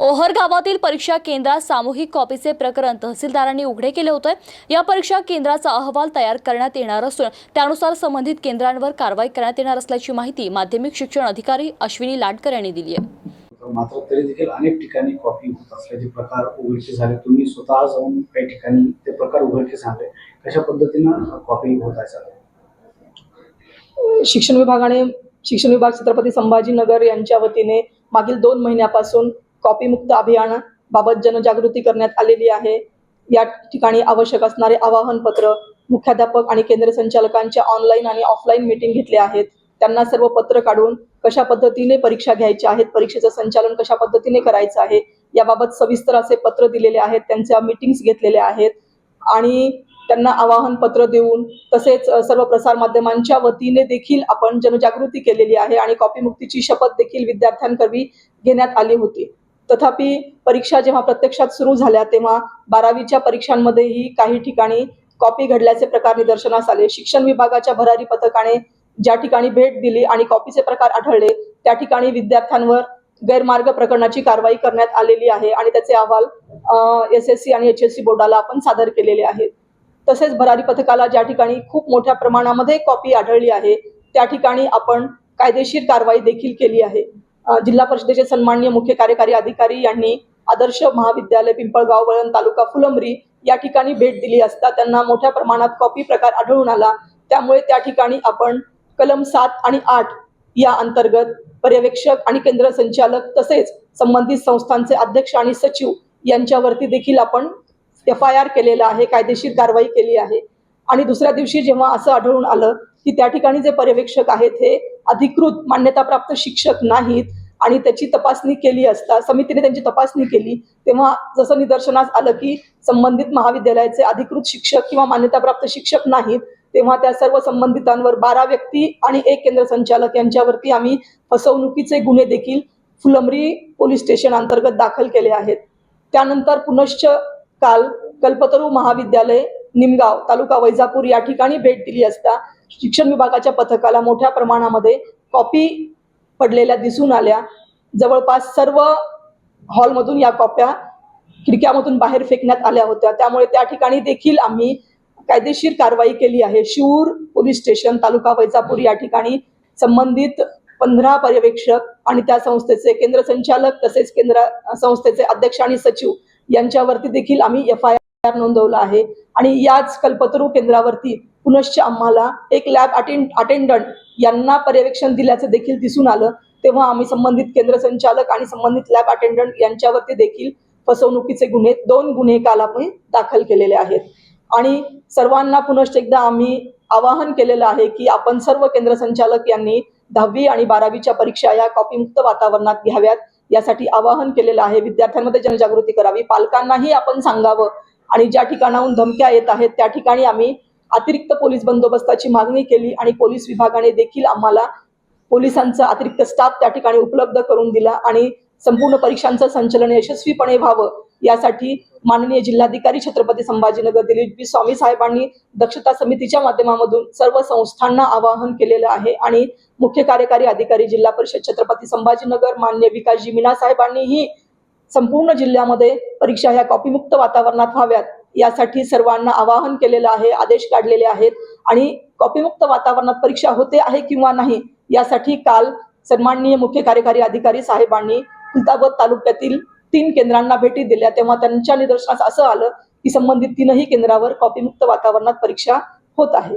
ओहर गावातील परीक्षा केंद्रात सामूहिक कॉपीचे प्रकरण तहसीलदारांनी उघडे केले होते. या परीक्षा केंद्राचा अहवाल तयार करण्यात येणार असून त्यानुसार संबंधित केंद्रांवर कारवाई करण्यात येणार असल्याची माहिती माध्यमिक शिक्षण अधिकारी अश्विनी लाडकर यांनी दिली आहे. मात्र तरी देखील अनेक ठिकाणी कॉपी होत असल्याचे प्रकार उघडकीस झाले तुम्ही स्वतः जाऊन काही ठिकाणी ते प्रकार उघडकीस आणले. कशा पद्धतीनं कॉपी होत आहे शिक्षण विभागाने शिक्षण विभाग छत्रपती संभाजीनगर यांच्या वतीने मागील दोन महिन्यापासून कॉपीमुक्त अभियानाबाबत जनजागृती करण्यात आलेली आहे. या ठिकाणी आवश्यक असणारे आवाहन पत्र मुख्याध्यापक आणि केंद्र संचालकांच्या ऑनलाईन आणि ऑफलाईन मीटिंग घेतल्या आहेत. त्यांना सर्व पत्र काढून कशा पद्धतीने परीक्षा घ्यायच्या आहेत परीक्षेचं संचालन कशा पद्धतीने करायचं आहे याबाबत सविस्तर असे पत्र दिलेले आहेत. त्यांच्या मीटिंग्स घेतलेल्या आहेत. आणि त्यांना आवाहन पत्र देऊन तसेच सर्व सर्व प्रसारमाध्यमांच्या वतीने देखील आपण जनजागृती केलेली आहे आणि कॉपीमुक्तीची शपथ देखील विद्यार्थ्यांकरवी घेण्यात आली होती. तथापि परीक्षा जेव्हा प्रत्यक्षात सुरू झाल्या तेव्हा बारावीच्या परीक्षांमध्येही काही ठिकाणी कॉपी घडल्याचे प्रकार निदर्शनास आले. शिक्षण विभागाच्या भरारी पथकाने ज्या ठिकाणी भेट दिली आणि कॉपीचे प्रकार आढळले त्या ठिकाणी विद्यार्थ्यांवर गैरमार्ग प्रकरणाची कारवाई करण्यात आलेली आहे आणि त्याचे अहवाल एस एस सी आणि एच एस सी बोर्डाला आपण सादर केलेले आहेत. तसेच भरारी पथकाला ज्या ठिकाणी खूप मोठ्या प्रमाणामध्ये कॉपी आढळली आहे त्या ठिकाणी आपण कायदेशीर कारवाई देखील केली आहे. जिल्हा परिषदेचे सन्माननीय मुख्य कार्यकारी अधिकारी यांनी आदर्श महाविद्यालय पिंपळगाव वळण तालुका फुलंब्री या ठिकाणी भेट दिली असता त्यांना मोठ्या प्रमाणात कॉपी प्रकार आढळून आला. त्यामुळे त्या ठिकाणी आपण कलम सात आणि आठ या अंतर्गत पर्यवेक्षक आणि केंद्र संचालक तसेच संबंधित संस्थांचे अध्यक्ष आणि सचिव यांच्यावरती देखील आपण एफ आय आर केलेला आहे कायदेशीर कारवाई केली आहे. आणि दुसऱ्या दिवशी जेव्हा असं आढळून आलं की त्या ठिकाणी जे पर्यवेक्षक आहेत हे अधिकृत मान्यताप्राप्त शिक्षक नाहीत आणि त्याची तपासणी केली असता समितीने त्यांची तपासणी केली तेव्हा जसं निदर्शनास आलं की संबंधित महाविद्यालयाचे अधिकृत शिक्षक किंवा मान्यताप्राप्त शिक्षक नाहीत तेव्हा त्या सर्व संबंधितांवर बारा व्यक्ती आणि एक केंद्र संचालक यांच्यावरती आम्ही फसवणुकीचे गुन्हे देखील फुलंब्री पोलीस स्टेशन अंतर्गत दाखल केले आहेत. त्यानंतर पुनश्च काल कल्पतरू महाविद्यालय निमगाव तालुका वैजापूर या ठिकाणी भेट दिली असता शिक्षण विभागाच्या पथकाला मोठ्या प्रमाणामध्ये कॉपी पडलेल्या दिसून आल्या. जवळपास सर्व हॉलमधून या कॉप्या खिडक्यामधून बाहेर फेकण्यात आल्या होत्या. त्यामुळे त्या ठिकाणी देखील आम्ही कायदेशीर कारवाई केली आहे. शिऊर पोलीस स्टेशन तालुका वैजापूर या ठिकाणी संबंधित पंधरा पर्यवेक्षक आणि त्या संस्थेचे केंद्र संचालक तसेच केंद्र संस्थेचे अध्यक्ष आणि सचिव यांच्यावरती देखील आम्ही एफ आय नोंदवला आहे. आणि याच कल्पतरू केंद्रावरती पुनश्च आम्हाला एक लॅब अटेंड अटेंडंट यांना पर्यवेक्षण दिल्याचं देखील दिसून आलं. तेव्हा आम्ही संबंधित केंद्र संचालक आणि संबंधित लॅब अटेंडंट यांच्यावरती देखील फसवणुकीचे गुन्हे दोन गुन्हे काल दाखल केलेले आहेत. आणि सर्वांना पुनश्च एकदा आम्ही आवाहन केलेलं आहे की आपण सर्व केंद्र संचालक यांनी दहावी आणि बारावीच्या परीक्षा या कॉपीमुक्त वातावरणात घ्याव्यात. यासाठी आवाहन केलेलं आहे. विद्यार्थ्यांमध्ये जनजागृती करावी. पालकांनाही आपण सांगावं आणि ज्या ठिकाणाहून धमक्या येत आहेत त्या ठिकाणी आम्ही अतिरिक्त पोलीस बंदोबस्ताची मागणी केली आणि पोलीस विभागाने देखील आम्हाला पोलिसांचा अतिरिक्त स्टाफ त्या ठिकाणी उपलब्ध करून दिला आणि संपूर्ण परीक्षांचं संचलन यशस्वीपणे व्हावं यासाठी माननीय जिल्हाधिकारी छत्रपती संभाजीनगर दिलीप बी. स्वामी साहेबांनी दक्षता समितीच्या माध्यमामधून सर्व संस्थांना आवाहन केलेलं आहे आणि मुख्य कार्यकारी अधिकारी जिल्हा परिषद छत्रपती संभाजीनगर मान्य विकासजी मीना साहेबांनीही संपूर्ण जिल्ह्यामध्ये परीक्षा ह्या कॉपीमुक्त वातावरणात व्हाव्यात. यासाठी सर्वांना आवाहन केलेलं आहे आदेश काढलेले आहेत. आणि कॉपीमुक्त वातावरणात परीक्षा होते आहे किंवा नाही यासाठी काल सन्माननीय मुख्य कार्यकारी अधिकारी साहेबांनी खुलताबाद तालुक्यातील तीन केंद्रांना भेटी दिल्या. तेव्हा त्यांच्या निदर्शनास असं आलं की संबंधित तीनही केंद्रावर कॉपीमुक्त वातावरणात परीक्षा होत आहे.